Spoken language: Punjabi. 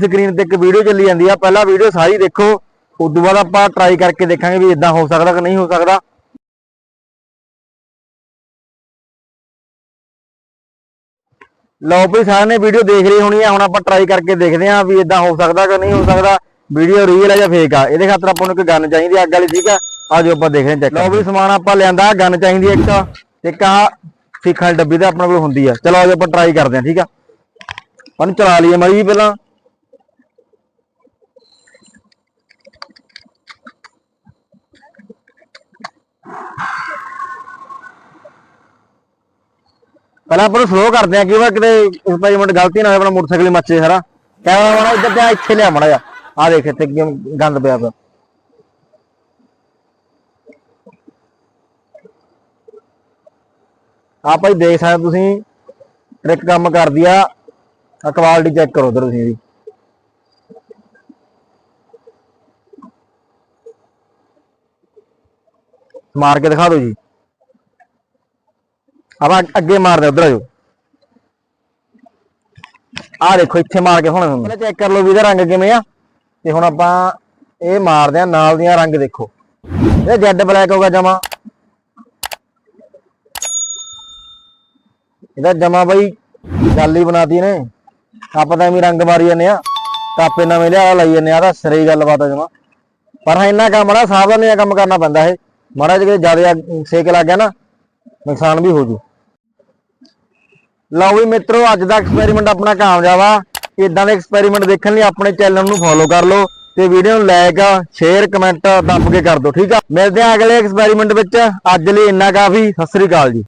ਸਕਰੀਨ ਤੇ ਇੱਕ ਵੀਡੀਓ ਚੱਲੀ ਜਾਂਦੀ ਆ। ਪਹਿਲਾਂ ਵੀਡੀਓ ਸਾਰੀ ਦੇਖੋ ਉਸ ਤੋਂ ਬਾਅਦ ਆਪਾਂ ਟਰਾਈ ਕਰਕੇ ਦੇਖਾਂਗੇ ਵੀ ਇਦਾਂ ਹੋ ਸਕਦਾ ਕਿ ਨਹੀਂ ਹੋ ਸਕਦਾ। ਲਓ ਵੀ ਸਾਰਿਆਂ ਨੇ ਵੀਡੀਓ ਦੇਖ ਲਈ ਹੋਣੀ ਆ। ਹੁਣ ਆਪਾਂ ਟਰਾਈ ਕਰਕੇ ਦੇਖਦੇ ਆਂ ਵੀ ਇਦਾਂ ਹੋ ਸਕਦਾ ਕਿ ਨਹੀਂ ਹੋ ਸਕਦਾ। ਵੀਡੀਓ ਰੀਅਲ ਹੈ ਜਾਂ ਫੇਕ ਆ? ਇਹਦੇ ਖਾਤਰ ਆਪਾਂ ਨੂੰ ਇੱਕ ਗਨ ਚਾਹੀਦੀ ਆ ਅੱਗ ਵਾਲੀ ਠੀਕ ਆ? ਆਜੋ ਆਪਾਂ ਦੇਖਦੇ ਆਂ ਚੈੱਕ ਲਓ ਵੀ ਸਮਾਨ ਆਪਾਂ ਲਿਆਂਦਾ ਗਨ ਚਾਹੀਦੀ ਆ ਇੱਕ। ਤੇ ਇੱਕ ਆਹ ਸਿੱਖਾਂ ਵਾਲੀ ਡੱਬੀ ਤਾਂ ਆਪਣੇ ਕੋਲ ਹੁੰਦੀ ਆ। ਚਲੋ ਆਜੋ ਆਪਾਂ ਟਰਾਈ ਕਰਦੇ ਆਂ ਠੀਕ ਆ? ਉਹਨੂੰ ਚਲਾ ਲਈਏ ਜੀ ਪਹਿਲਾਂ। ਪਹਿਲਾਂ ਆਪਾਂ ਨੂੰ ਸਲੋ ਕਰਦੇ ਆ, ਕਿ ਵਾ ਕਿਤੇ ਐਕਸਪੈਰੀਮੈਂਟ ਗਲਤੀ ਨਾ ਹੋਵੇ ਆਪਣਾ ਮੋਟਰਸਾਈਕਲ ਮੱਚੇ ਸਾਰਾ ਕੈਮਰਾ ਮਾਣਾ ਇੱਧਰ ਤੇ ਇੱਥੇ ਲਿਆ ਮੜਾ ਜਾ ਆ ਦੇਖ ਇੱਥੇ ਕਿਵੇਂ ਗੰਦ ਪਿਆ ਪਿਆ। ਆ ਭਾਈ ਦੇਖ ਸਕਦੇ ਤੁਸੀਂ ਟ੍ਰਿਕ ਕੰਮ ਕਰਦੀ ਆ ਆ ਕੁਆਲਿਟੀ ਚੈੱਕ ਕਰੋ ਉਧਰ ਤੁਸੀਂ ਇਹਦੀ ਮਾਰ ਕੇ ਦਿਖਾ ਦਿਓ ਜੀ। ਆਪਾਂ ਅੱਗੇ ਮਾਰਦੇ ਉਧਰ ਆਜੋ ਆ ਦੇਖੋ, ਇੱਥੇ ਮਾਰ ਕੇ ਹੁਣ ਪਹਿਲਾਂ ਚੈੱਕ ਕਰ ਲਓ ਵੀ ਇਹਦਾ ਰੰਗ ਕਿਵੇਂ ਆ। ਤੇ ਹੁਣ ਆਪਾਂ ਇਹ ਮਾਰਦੇ ਆ, ਨਾਲ ਦੀਆਂ ਰੰਗ ਦੇਖੋ। ਇਹ ਜੈਡ ਬਲੈਕ ਹੋਗਾ ਜਮਾ। ਇਹਦਾ ਜਮਾ ਬਈ ਗੱਲ ਹੀ ਬਣਾਤੀ ਨੇ ਆਪਾਂ ਤਾਂ ਐਵੇਂ ਰੰਗ ਮਾਰੀ ਜਾਂਦੇ ਆ। ਕਾਪੇ ਨਵੇਂ ਲਿਆ ਲਾਈ ਜਾਂਦੇ ਆ ਤਾਂ ਸਿਰੇ ਗੱਲਬਾਤ ਆ ਜਮਾ। ਪਰ ਹਾਂ, ਇੰਨਾ ਕੰਮ ਨਾ ਸਾਵਧਾਨੀ ਨਾਲ ਕੰਮ ਕਰਨਾ ਪੈਂਦਾ ਇਹ। ਮਾੜਾ ਜਿਹਾ ਜ਼ਿਆਦਾ ਸੇਕ ਲੱਗ ਗਿਆ ਨਾ, ਨੁਕਸਾਨ ਵੀ ਹੋ ਜੂ। ਲਓ ਵੀ ਮਿੱਤਰੋ, ਅੱਜ ਦਾ ਐਕਸਪੈਰੀਮੈਂਟ ਆਪਣਾ ਕਾਮਯਾਬ ਆ। ਇਦਾਂ ਦੇ ਐਕਸਪੈਰੀਮੈਂਟ ਦੇਖਣ ਲਈ ਆਪਣੇ ਚੈਨਲ ਨੂੰ ਫੋਲੋ ਕਰ ਲਓ ਤੇ ਵੀਡੀਓ ਨੂੰ ਲਾਈਕ ਸ਼ੇਅਰ ਕਮੈਂਟ ਦੱਬ ਕੇ ਕਰ ਦਿਓ, ਠੀਕ ਆ? ਮਿਲਦੇ ਆ ਅਗਲੇ ਐਕਸਪੈਰੀਮੈਂਟ ਵਿੱਚ। ਅੱਜ ਲਈ ਇੰਨਾ ਕਾਫੀ ਸਤਿ ਸ੍ਰੀ ਅਕਾਲ ਜੀ।